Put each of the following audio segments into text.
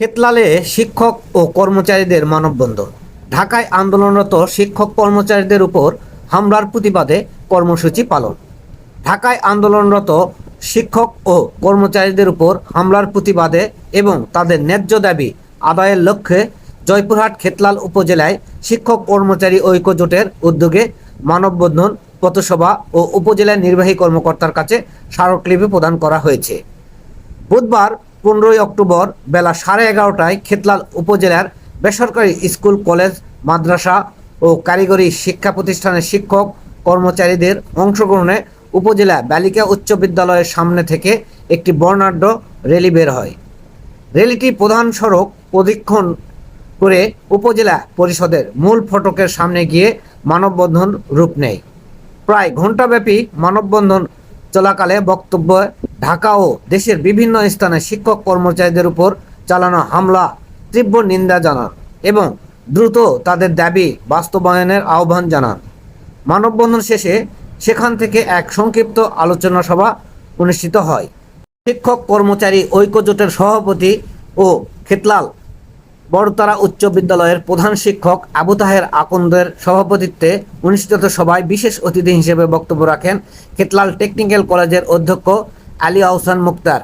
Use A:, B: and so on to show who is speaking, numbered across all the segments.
A: খেতলালে শিক্ষক ও কর্মচারীদের মানববন্ধন। ঢাকায় আন্দোলনরত শিক্ষক কর্মচারীদের উপর হামলার প্রতিবাদে কর্মসূচি পালন। ঢাকায় আন্দোলনরত শিক্ষক ও কর্মচারীদের উপর হামলার প্রতিবাদে এবং তাদের ন্যায্য দাবি আদায়ের লক্ষ্যে জয়পুরহাট খেতলাল উপজেলায় শিক্ষক কর্মচারী ঐক্য জোটের উদ্যোগে মানববন্ধন পথসভা ও উপজেলা নির্বাহী কর্মকর্তার কাছে স্মারকলিপি প্রদান করা হয়েছে। বুধবার পনেরোই অক্টোবর বেলা সাড়ে এগারোটায় খেতলাল উপজেলার বেসরকারি স্কুল, কলেজ, মাদ্রাসা ও কারিগরি শিক্ষা প্রতিষ্ঠানের শিক্ষক কর্মচারীদের অংশগ্রহণে উপজেলা বালিকা উচ্চ বিদ্যালয়ের সামনে থেকে একটি বর্ণাঢ্য র্যালি বের হয়। র্যালিটি প্রধান সড়ক প্রদক্ষিণ করে উপজেলা পরিষদের মূল ফটকের সামনে গিয়ে মানববন্ধন রূপ নেয়। প্রায় ঘণ্টাব্যাপী মানববন্ধন চলাকালে বক্তব্য ঢাকা ও দেশের বিভিন্ন স্থানে শিক্ষক কর্মচারীদের উপর চালানো হামলা, তীব্র নিন্দা জানান এবং দ্রুত তাদের দাবি বাস্তবায়নের আহ্বান জানান। মানববন্ধন শেষে সেখান থেকে এক সংক্ষিপ্ত আলোচনা সভা অনুষ্ঠিত হয়। শিক্ষক কর্মচারী ঐক্যজোটের সভাপতি ও খেতলাল বড়তারা উচ্চ বিদ্যালয়ের প্রধান শিক্ষক আবু তাহের আকন্দের সভাপতিত্বে অনুষ্ঠিত সভায় বিশেষ অতিথি হিসেবে বক্তব্য রাখেন খেতলাল টেকনিক্যাল কলেজের অধ্যক্ষ আলী আহসান মুক্তার।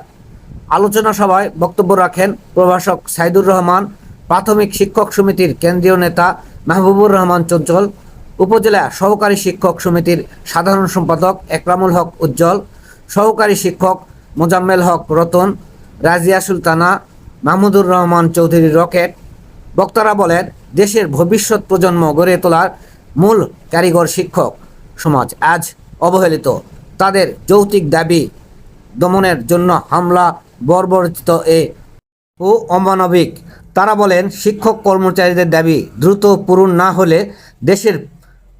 A: আলোচনা সভায় বক্তব্য রাখেন প্রভাষক সাইদুর রহমান, প্রাথমিক শিক্ষক সমিতির কেন্দ্রীয় নেতা মাহবুবুর রহমান চঞ্চল, উপজেলা সহকারী শিক্ষক সমিতির সাধারণ সম্পাদক একরামুল হক উজ্জ্বল, সহকারী শিক্ষক মোজাম্মেল হক রতন, রাজিয়া সুলতানা, মাহমুদুর রহমান চৌধুরী রকেট। বক্তারা বলেন, দেশের ভবিষ্যৎ প্রজন্ম গড়ে তোলার মূল কারিগর শিক্ষক সমাজ আজ অবহেলিত। তাদের যৌক্তিক দাবি দমনের জন্য হামলা বর্বরচিত এ ও অমানবিক। তারা বলেন, শিক্ষক কর্মচারীদের দাবি দ্রুত পূরণ না হলে দেশের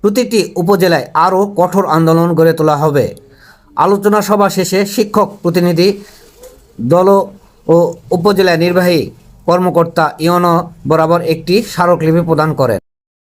A: প্রতিটি উপজেলায় আরও কঠোর আন্দোলন গড়ে তোলা হবে। আলোচনা সভা শেষে শিক্ষক প্রতিনিধি দল ও উপজেলা নির্বাহী কর্মকর্তা ইয়নো বরাবর একটি স্মারকলিপি প্রদান করেন।